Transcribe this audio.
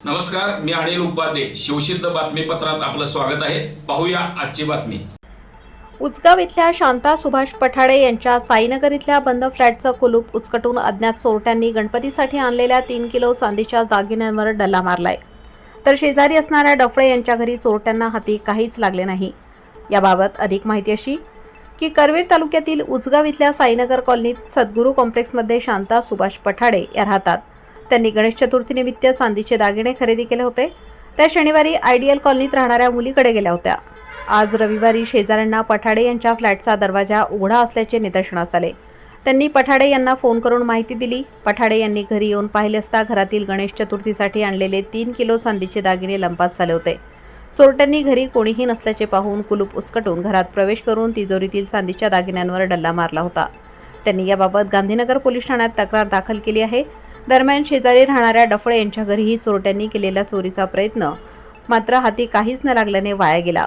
नमस्कार मी अनिल उपाध्ये. शिवसिद्ध बातमीपत्रात आपलं स्वागत आहे. पाहूया आजची बातमी. उचगाव इथल्या शांता सुभाष पठाडे यांच्या साईनगर इथल्या बंद फ्लॅटचं कुलूप उचकटून अज्ञात चोरट्यांनी गणपतीसाठी आणलेल्या तीन किलो चांदीच्या दागिन्यांवर डल्ला मारलाय. तर शेजारी असणाऱ्या डफळे यांच्या घरी चोरट्यांना हाती काहीच लागले नाही. याबाबत अधिक माहिती अशी की करवीर तालुक्यातील उजगाव इथल्या साईनगर कॉलनीत सद्गुरू कॉम्प्लेक्समध्ये शांता सुभाष पठाडे या राहतात. त्यांनी गणेश चतुर्थीनिमित्त चांदीचे दागिने खरेदी केले होते. त्या शनिवारी आयडियल कॉलनीत राहणाऱ्या मुलीकडे गेल्या होत्या. आज रविवारी शेजाऱ्यांना पठाडे यांच्या फ्लॅटचा दरवाजा उघडा असल्याचे निदर्शनास आले. त्यांनी पठाडे यांना फोन करून माहिती दिली. पठाडे यांनी घरी येऊन पाहिले असता घरातील गणेश चतुर्थीसाठी आणलेले तीन किलो चांदीचे दागिने लंपास झाले होते. चोरट्यांनी घरी कोणीही नसल्याचे पाहून कुलूप उचकटून घरात प्रवेश करून तिजोरीतील चांदीच्या दागिन्यांवर डल्ला मारला होता. त्यांनी याबाबत गांधीनगर पोलीस ठाण्यात तक्रार दाखल केली आहे. दरम्यान शेजारी राहणाऱ्या डफळे यांच्या घरीही चोरट्यांनी केलेला चोरीचा प्रयत्न मात्र हाती काहीच न लागल्याने वाया गेला.